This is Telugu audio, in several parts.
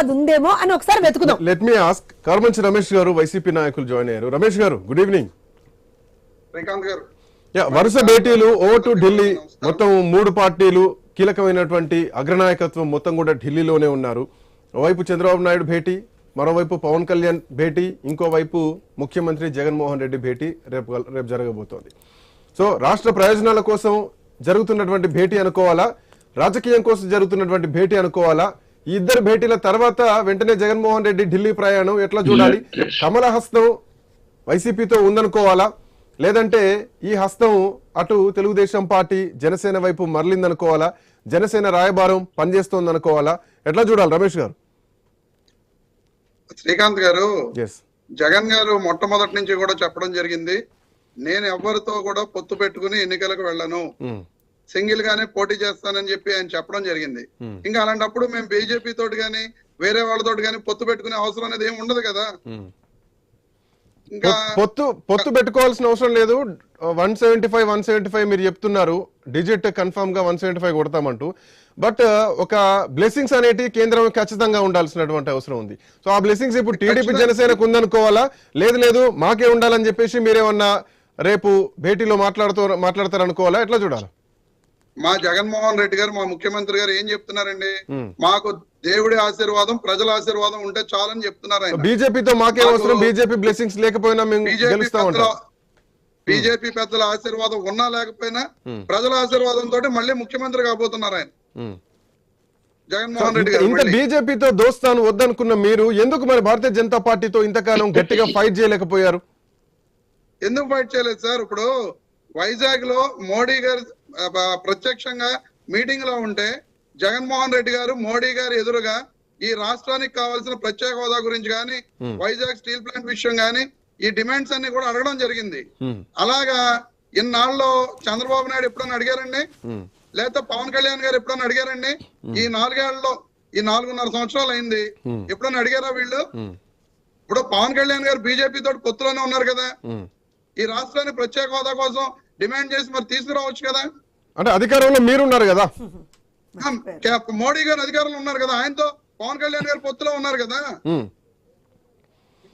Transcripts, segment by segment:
అది ఉందేమో అని ఒకసారి వెతుకుదాం. Let me ask Karmanchi Ramesh garu YCP నాయకులు జాయిన్ అయ్యారు. రమేష్ గారు గుడ్ ఈవినింగ్ శ్రీకాంత్ గారు. యా వరుస భేటీలు ఓ టు ఢిల్లీ మొత్తం మూడు పార్టీలు కీలకమైనటువంటి అగ్రనాయకత్వం మొత్తం కూడా ఢిల్లీలోనే ఉన్నారు. ఓవైపు చంద్రబాబు నాయుడు భేటీ మరోవైపు పవన్ కళ్యాణ్ భేటీ ఇంకోవైపు ముఖ్యమంత్రి జగన్మోహన్ రెడ్డి భేటీ రేపు రేపు జరగబోతోంది. సో రాష్ట్ర ప్రయోజనాల కోసం జరుగుతున్నటువంటి భేటీ అనుకోవాలా? రాజకీయం కోసం జరుగుతున్నటువంటి భేటీ అనుకోవాలా? ఈ ఇద్దరు భేటీల తర్వాత వెంటనే జగన్మోహన్ రెడ్డి ఢిల్లీ ప్రయాణం ఎట్లా చూడాలి? కమల హస్తం వైసీపీతో ఉందనుకోవాలా? లేదంటే ఈ హస్తం అటు తెలుగుదేశం పార్టీ జనసేన వైపు మరలిందనుకోవాలా? జనసేన రాయబారం పనిచేస్తోందనుకోవాలా? ఎట్లా చూడాలి రమేష్ గారు? శ్రీకాంత్ గారు జగన్ గారు మొట్టమొదటి నుంచి కూడా చెప్పడం జరిగింది నేను ఎవరితో కూడా పొత్తు పెట్టుకుని ఎన్నికలకు వెళ్ళను. సింగిల్ గానే పోటీ చేస్తానని చెప్పి ఆయన చెప్పడం జరిగింది. ఇంకా అలాంటప్పుడు మేము బీజేపీ తోటి గాని వేరే వాళ్ళతోటి గాని పొత్తు పెట్టుకునే అవసరం అనేది ఏమి ఉండదు కదా. ఇంకా పొత్తు పొత్తు పెట్టుకోవాల్సిన అవసరం లేదు. One seventy five one seventy five మీరు చెప్తున్నారు. డిజిట్ కన్ఫర్మ్గా వన్ సెవెంటీ ఫైవ్ కొడతామంటూ. బట్ ఒక బ్లెస్సింగ్స్ అనేటి కేంద్రం ఖచ్చితంగా ఉండాల్సినటువంటి అవసరం ఉంది. సో ఆ బ్లెస్సింగ్స్ ఇప్పుడు టీడీపీ జనసేనకు ఉందనుకోవాలా? లేదు లేదు మాకే ఉండాలని చెప్పేసి మీరేమన్నా రేపు భేటీలో మాట్లాడుతూ మాట్లాడతారు అనుకోవాలా ఎట్లా చూడాలి? మా జగన్మోహన్ రెడ్డి గారు మా ముఖ్యమంత్రి గారు ఏం చెప్తున్నారండి. మాకు దేవుడి ఆశీర్వాదం ప్రజల ఆశీర్వాదం ఉంటే చాలని చెప్తున్నారు ఆయన బీజేపీతో మాకే అవసరం బీజేపీ బ్లెస్సింగ్స్ లేకపోయినా మేము బీజేపీ పెద్దల ఆశీర్వాదం ఉన్నా లేకపోయినా ప్రజల ఆశీర్వాదం తోటి మళ్ళీ ముఖ్యమంత్రి కాబోతున్నారు ఆయన. జగన్మోహన్ రెడ్డి గారు ఇంత. బీజేపీతో దోస్తాను వద్దనుకున్న మీరు ఎందుకు మరి భారతీయ జనతా పార్టీతో ఇంతకాలం గట్టిగా ఫైట్ చేయలేకపోయారు ఎందుకు ఫైట్ చేయలేదు సార్ ఇప్పుడు వైజాగ్లో మోడీ గారు ప్రత్యక్షంగా మీటింగ్లో ఉంటే జగన్మోహన్ రెడ్డి గారు మోడీ గారు ఎదురుగా ఈ రాష్ట్రానికి కావాల్సిన ప్రత్యేక హోదా గురించి కానీ వైజాగ్ స్టీల్ ప్లాంట్ విషయం కానీ ఈ డిమాండ్స్ అన్ని కూడా అడగడం జరిగింది. అలాగా ఇన్నాళ్ళు చంద్రబాబు నాయుడు ఎప్పుడన్నా అడిగారండి? లేకపోతే పవన్ కళ్యాణ్ గారు ఎప్పుడన్నా అడిగారండి? ఈ నాలుగేళ్ళలో ఈ నాలుగున్నర సంవత్సరాలు అయింది. ఎప్పుడన్నా అడిగారా వీళ్ళు? ఇప్పుడు పవన్ కళ్యాణ్ గారు బీజేపీ తోటి పొత్తులోనే ఉన్నారు కదా. ఈ రాష్ట్రాన్ని ప్రత్యేక హోదా కోసం డిమాండ్ చేసి మరి తీసుకురావచ్చు కదా? అంటే అధికారంలో మీరున్నారు కదా. కే- మోడీ గారు అధికారంలో ఉన్నారు కదా ఆయనతో పవన్ కళ్యాణ్ గారు పొత్తులో ఉన్నారు కదా.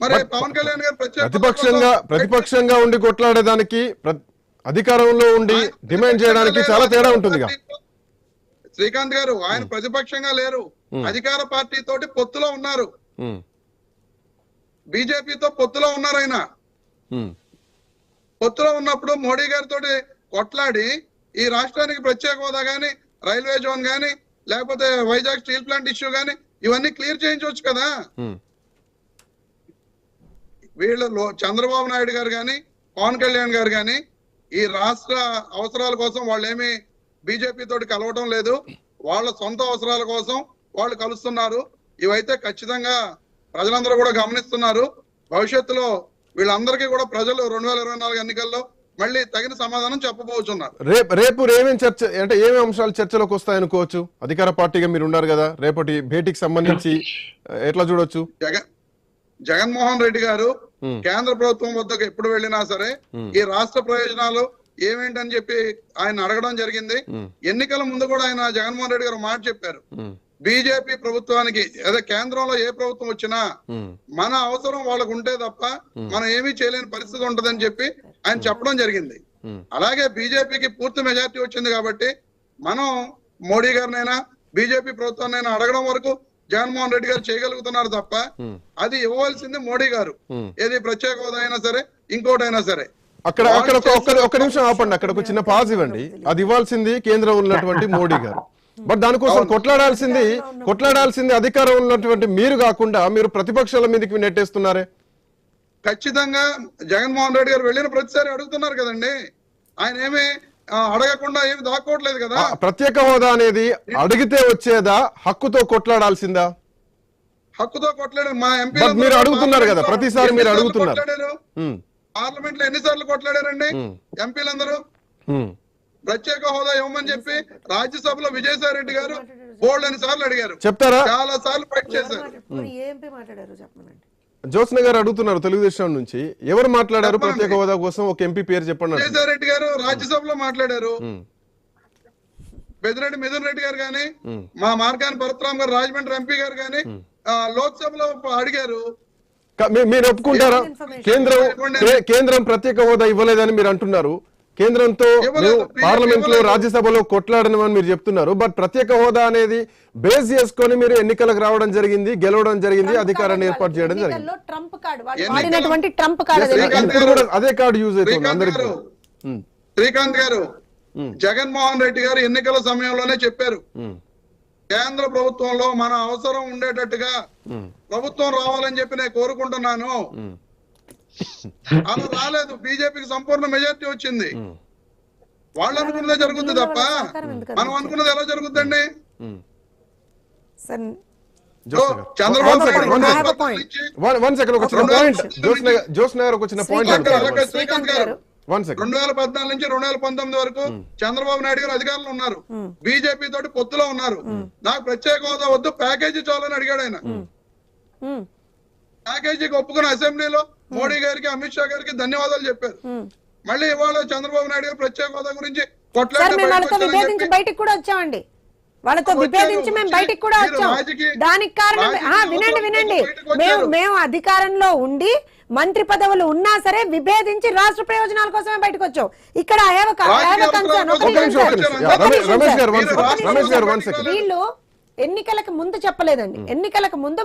మరి పవన్ కళ్యాణ్ గారు ప్రతిపక్షంగా ప్రతిపక్షంగా ఉండి కొట్లాడేదానికి అధికారంలో ఉండి డిమాండ్ చేయడానికి చాలా తేడా ఉంటుంది శ్రీకాంత్ గారు ఆయన ప్రతిపక్షంగా లేరు. అధికార పార్టీ తోటి పొత్తులో ఉన్నారు. బీజేపీతో పొత్తులో ఉన్నారు ఆయన. పొత్తులో ఉన్నప్పుడు మోడీ గారితో కొట్లాడి ఈ రాష్ట్రానికి ప్రత్యేక హోదా గాని రైల్వే జోన్ గాని లేకపోతే వైజాగ్ స్టీల్ ప్లాంట్ ఇష్యూ గాని ఇవన్నీ క్లియర్ చేయించవచ్చు కదా. వీళ్ళు చంద్రబాబు నాయుడు గారు గాని పవన్ కళ్యాణ్ గారు గాని ఈ రాష్ట్ర అవసరాల కోసం వాళ్ళు ఏమి బీజేపీ తోటి కలవటం లేదు. వాళ్ళ సొంత అవసరాల కోసం వాళ్ళు కలుస్తున్నారు. ఇవైతే ఖచ్చితంగా ప్రజలందరూ కూడా గమనిస్తున్నారు. భవిష్యత్తులో వీళ్ళందరికీ కూడా ప్రజలు రెండు వేల ఇరవై నాలుగు ఎన్నికల్లో మళ్ళీ తగిన సమాధానం చెప్పబోతున్నారు రేపు రేపు ఏమేమి చర్చ అంటే ఏమేమి అంశాలు చర్చలోకి వస్తాయనుకోవచ్చు అధికార పార్టీగా మీరు ఉన్నారు కదా రేపటి భేటీకి సంబంధించి ఎట్లా చూడొచ్చు? జగన్ జగన్మోహన్ రెడ్డి గారు. కేంద్ర ప్రభుత్వం వద్దకు ఎప్పుడు వెళ్ళినా సరే ఈ రాష్ట్ర ప్రయోజనాలు ఏమేంటని చెప్పి ఆయన అడగడం జరిగింది. ఎన్నికల ముందు కూడా ఆయన జగన్మోహన్ రెడ్డి గారు మాట చెప్పారు. బీజేపీ ప్రభుత్వానికి అదే కేంద్రంలో ఏ ప్రభుత్వం వచ్చినా మన అవసరం వాళ్ళకు ఉంటే తప్ప మనం ఏమీ చేయలేని పరిస్థితి ఉంటదని చెప్పి ఆయన చెప్పడం జరిగింది. అలాగే బీజేపీకి పూర్తి మెజార్టీ వచ్చింది కాబట్టి మనం మోడీ గారినైనా బీజేపీ ప్రభుత్వాన్నైనా అడగడం వరకు జగన్మోహన్ రెడ్డి గారు చేయగలుగుతున్నారు తప్ప. అది ఇవ్వవలసింది మోడీ గారు. ఏది ప్రత్యేక హోదా అయినా సరే ఇంకోటైనా సరే. అక్కడ అక్కడ ఒక- ఒక్క ఒక్క నిమిషం ఆపండి అక్కడ ఒక చిన్న పాజ్ ఇవ్వండి. అది ఇవ్వాల్సింది కేంద్రం ఉన్నటువంటి మోడీ గారు. బట్ దానికోసం కొట్లాడాల్సింది కొట్లాడాల్సింది అధికారం ఉన్నటువంటి మీరు కాకుండా మీరు ప్రతిపక్షాల మీదకి నెట్టేస్తున్నారే? ఖచ్చితంగా జగన్మోహన్ రెడ్డి గారు వెళ్ళిన ప్రతిసారి అడుగుతున్నారు కదండి. ఆయన ఏమి అడగకుండా ఏమి దాక్కోవట్లేదు కదా. ప్రత్యేక హోదా అనేది అడిగితే వచ్చేదా హక్కుతో కొట్లాడాల్సిందా? హక్కుతో కొట్లాడారు. మా ఎంపీ మీరు అడుగుతున్నారు కదా, ప్రతిసారి మీరు అడుగుతున్నారు. పార్లమెంట్లో ఎన్నిసార్లు కొట్లాడారండి ఎంపీలందరూ? ప్రత్యేక హోదా ఇవ్వమని చెప్పి రాజ్యసభలో విజయసాయి రెడ్డి గారు బోల్డ్ అని సార్లు అడిగారు. చెప్తారా? చాలా సార్లు ఫైట్ చేశారు. జ్యోత్స్న గారు అడుగుతున్నారు తెలుగుదేశం నుంచి. ఎవరు మాట్లాడారు ప్రత్యేక హోదా కోసం? ఒక ఎంపీ పేరు చెప్పండి. విజయసాయి రెడ్డి గారు రాజ్యసభలో మాట్లాడారు. పెద్దిరెడ్డి మిథున్ రెడ్డి గారు గాని ఉమ్, మా మార్గాని పరశురామ్ గారు రాజమండ్రి ఎంపీ గారు గాని ఆ, లోక్సభలో అడిగారు. మీరు ఒప్పుకుంటారా. కేంద్రం కేంద్రం ప్రత్యేక హోదా ఇవ్వలేదని మీరు అంటున్నారు. కేంద్రంతో. మేము పార్లమెంట్లో. రాజ్యసభలో కొట్లాడనమని మీరు చెప్తున్నారు. బట్ ప్రత్యేక హోదా అనేది బేస్ చేసుకొని మీరు ఎన్నికలకు రావడం జరిగింది గెలవడం జరిగింది అధికారాన్ని ఏర్పాటు చేయడం జరిగింది. ట్రంప్ ఇప్పుడు కూడా అదే కార్డు యూజ్ అవుతుంది శ్రీకాంత్ అందరికి గారు. శ్రీకాంత్ గారు. జగన్మోహన్ రెడ్డి గారు ఎన్నికల సమయంలోనే చెప్పారు. కేంద్ర ప్రభుత్వంలో మన అవసరం ఉండేటట్టుగా ప్రభుత్వం రావాలని చెప్పి నేను కోరుకుంటున్నాను. అలా రాలేదు. బీజేపీకి సంపూర్ణ మెజార్టీ వచ్చింది. వాళ్ళు అనుకున్నదే జరుగుతుంది తప్ప. మనం అనుకున్నది ఎలా జరుగుతుందండి. రెండు I వేల have a పద్నాలుగు point. నుంచి వన్ సెకండ్ ఒక చిన్న రెండు వేల పంతొమ్మిది వరకు చంద్రబాబు నాయుడు గారు అధికారంలో ఉన్నారు. బీజేపీ తోటి పొత్తులో ఉన్నారు. నాకు ప్రత్యేక హోదా వద్దు. ప్యాకేజీ చాలని అడిగాడు ఆయన. ప్యాకేజీకి ఒప్పుకున్న అసెంబ్లీలో మోడీ గారికి అమిత్ షా గారికి ధన్యవాదాలు చెప్పారు. మళ్ళీ ఇవాళ చంద్రబాబు నాయుడు గారు ప్రత్యేక హోదా గురించి వాళ్ళతో బయటకు కూడా వచ్చామండి. వాళ్ళతో విభేదించి మేము బయటికి కూడా వచ్చాం. దానికి కారణం వినండి వినండి. మేము మేము అధికారంలో ఉండి మంత్రి పదవులు ఉన్నా సరే విభేదించి రాష్ట్ర ప్రయోజనాల కోసమే బయటకు వచ్చాం. ఇక్కడ వీళ్ళు ఎన్నికలకు ముందు చెప్పలేదండి. ఎన్నికలకు ముందు